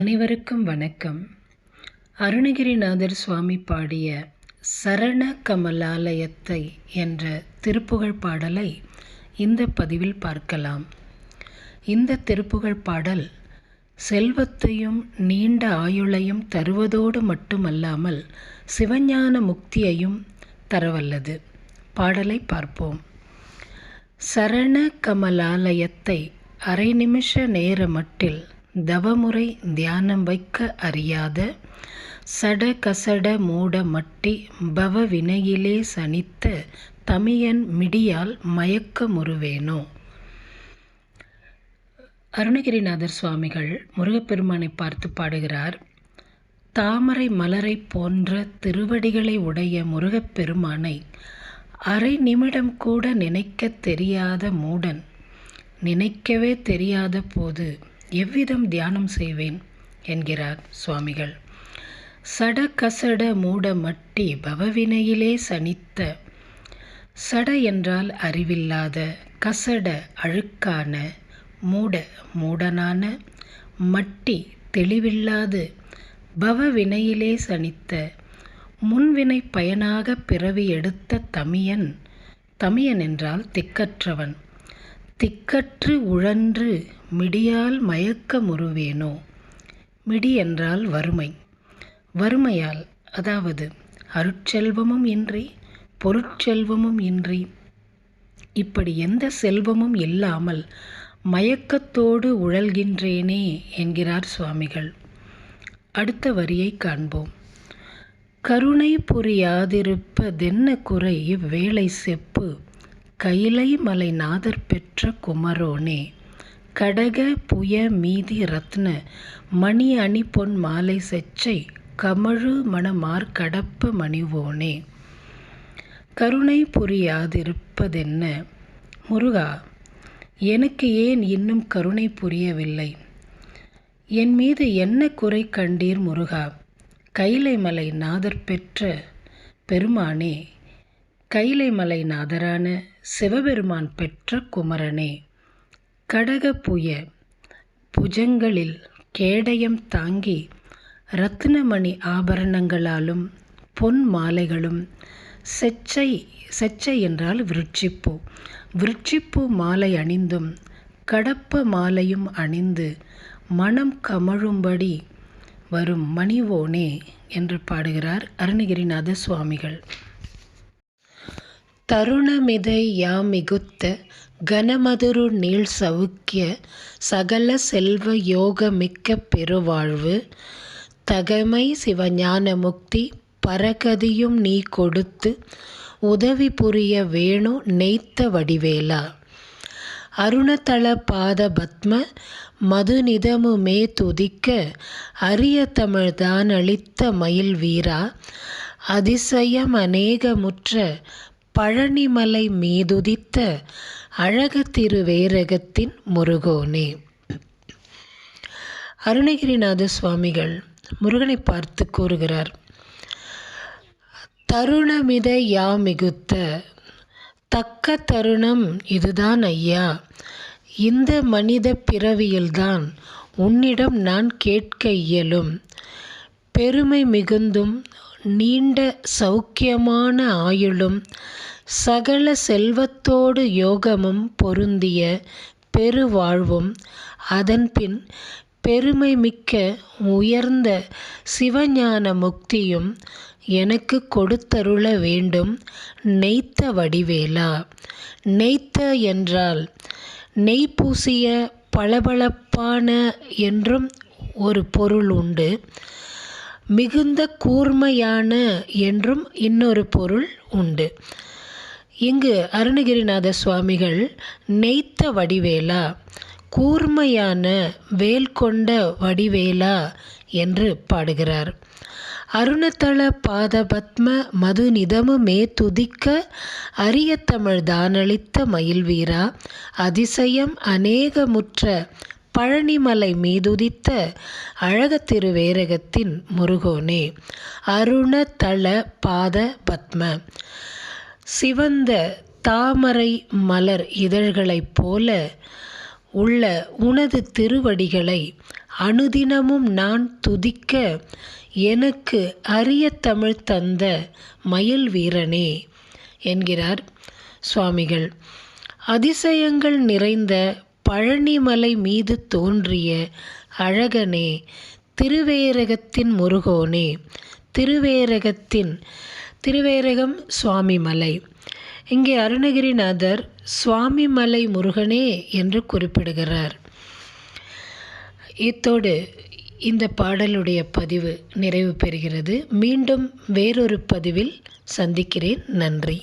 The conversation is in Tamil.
அனைவருக்கும் வணக்கம். அருணகிரிநாதர் சுவாமி பாடிய சரண கமலாலயத்தை என்ற திருப்புகழ் பாடலை இந்த பதிவில் பார்க்கலாம். இந்த திருப்புகழ் பாடல் செல்வத்தையும் நீண்ட ஆயுளையும் தருவதோடு மட்டுமல்லாமல் சிவஞான முக்தியையும் தரவல்லது. பாடலை பார்ப்போம். சரண கமலாலயத்தை அரை நிமிஷ நேர மட்டில் தவமுறை தியானம் வைக்க அறியாத சட கசட மூட மட்டி பவ வினையிலே சனித்த தமியன் மிடியால் மயக்க முருவேனோ அருணகிரிநாதர் சுவாமிகள் முருகப்பெருமானை பார்த்து பாடுகிறார் தாமரை மலரை போன்ற திருவடிகளை உடைய முருகப்பெருமானை அரை நிமிடம் கூட நினைக்க தெரியாத மூடன் நினைக்கவே தெரியாத போது எவ்விதம் தியானம் செய்வேன்? என்கிறார் சுவாமிகள். சட கசட மூட மட்டி பவவினையிலே சனித்த சட என்றால் அறிவில்லாத கசட அழுக்கான மூட மூடனான மட்டி தெளிவில்லாது பவவினையிலே சனித்த முன்வினை பயனாக பிறவி எடுத்த தமியன் தமியன் என்றால் திக்கற்றவன். திக்கற்று உழன்று மிடியால் மயக்க முறுவேனோ? மிடி என்றால் வறுமை. வறுமையால் அதாவது அருட்செல்வமும் இன்றி பொருட்செல்வமும் இன்றி. இப்படி எந்த செல்வமும் இல்லாமல் மயக்கத்தோடு உழல்கின்றேனே என்கிறார் சுவாமிகள். அடுத்த வரியை காண்போம். கருணை புரியாதிருப்பதென்ன குறை இவ்வேளை செப்பு கைலை மலை நாதர் பெற்ற குமரோனே கடக புய மீதி ரத்ன மணி அணி பொன் மாலை செச்சை கமழு மணமார் கடப்ப மணிவோனே. கருணை புரியாதிருப்பதென்ன? முருகா எனக்கு ஏன் இன்னும் கருணை புரியவில்லை? என் மீது என்ன குறை கண்டீர் முருகா? கைலை மலை நாதர் பெற்ற பெருமானே கைலைமலை நாதரான சிவபெருமான் பெற்ற குமரனே கடக புய புஜங்களில் கேடயம் தாங்கி ரத்னமணி ஆபரணங்களாலும் பொன் மாலைகளும் செச்சை செச்சை என்றால் விருட்சிப்பூ. விருட்சிப்பூ மாலை அணிந்தும் கடப்ப மாலையும் அணிந்து மனம் கமழும்படி வரும் மணிவோனே என்று பாடுகிறார் அருணகிரிநாத சுவாமிகள். தருணமிதை யாமிகுத்த கனமதுரு நீள் சவுக்கிய சகல செல்வ யோக மிக்க பெருவாழ்வு தகமை சிவஞான முக்தி பரகதியும் நீ கொடுத்து உதவி புரிய வேணு நெய்த்த வடிவேலா. அருணதள பாத பத்ம மதுநிதமுமே துதிக்க அரிய தமிழ்தான் அளித்த மயில் வீரா அதிசயம் அநேகமுற்ற பழனிமலை மீதுதித்த அழக திருவேரகத்தின் முருகோனே. அருணகிரிநாத சுவாமிகள் முருகனை பார்த்து கூறுகிறார் தருணமித யா மிகுத்த தக்க தருணம் இதுதான் ஐயா. இந்த மனித பிறவியில்தான் உன்னிடம் நான் கேட்க இயலும். பெருமை மிகுந்தும் நீண்ட சௌக்கியமான ஆயுளும் சகல செல்வத்தோடு யோகமும் பொருந்திய பெருவாழ்வும் அதன்பின் பெருமை மிக்க உயர்ந்த சிவஞான முக்தியும் எனக்கு கொடுத்தருள வேண்டும். நெய்த்த வடிவேலா? நெய்த்த என்றால் நெய் பூசிய பளபளப்பான என்றும் ஒரு பொருள் உண்டு. மிகுந்த கூர்மையான என்றும் இன்னொரு பொருள் உண்டு. இங்கு அருணகிரிநாத சுவாமிகள் நெய்த்த வடிவேலா கூர்மையான வேல் கொண்ட வடிவேலா என்று பாடுகிறார். அருணத்தள பாத பத்ம மது நிதமுமே துதிக்க அரிய தமிழ் தானளித்த மயில் வீரா அதிசயம் அநேகமுற்ற பழனிமலை மீதுதித்த அழக திருவேரகத்தின் முருகோனே. அருணதள பாத பத்ம. சிவந்த தாமரை மலர் இதழ்களைப் போல உள்ள உனது திருவடிகளை அனுதினமும் நான் துதிக்க எனக்கு அரிய தமிழ் தந்த மயில் வீரனே என்கிறார் சுவாமிகள். அதிசயங்கள் நிறைந்த பழனிமலை மீது தோன்றிய அழகனே திருவேரகத்தின் முருகோனே திருவேரகத்தின் திருவேரகம் சுவாமிமலை. இங்கே அருணகிரிநாதர் சுவாமிமலை முருகனே என்று குறிப்பிடுகிறார். இத்தோடு இந்த பாடலுடைய பதிவு நிறைவு பெறுகிறது. மீண்டும் வேறொரு பதிவில் சந்திக்கிறேன். நன்றி.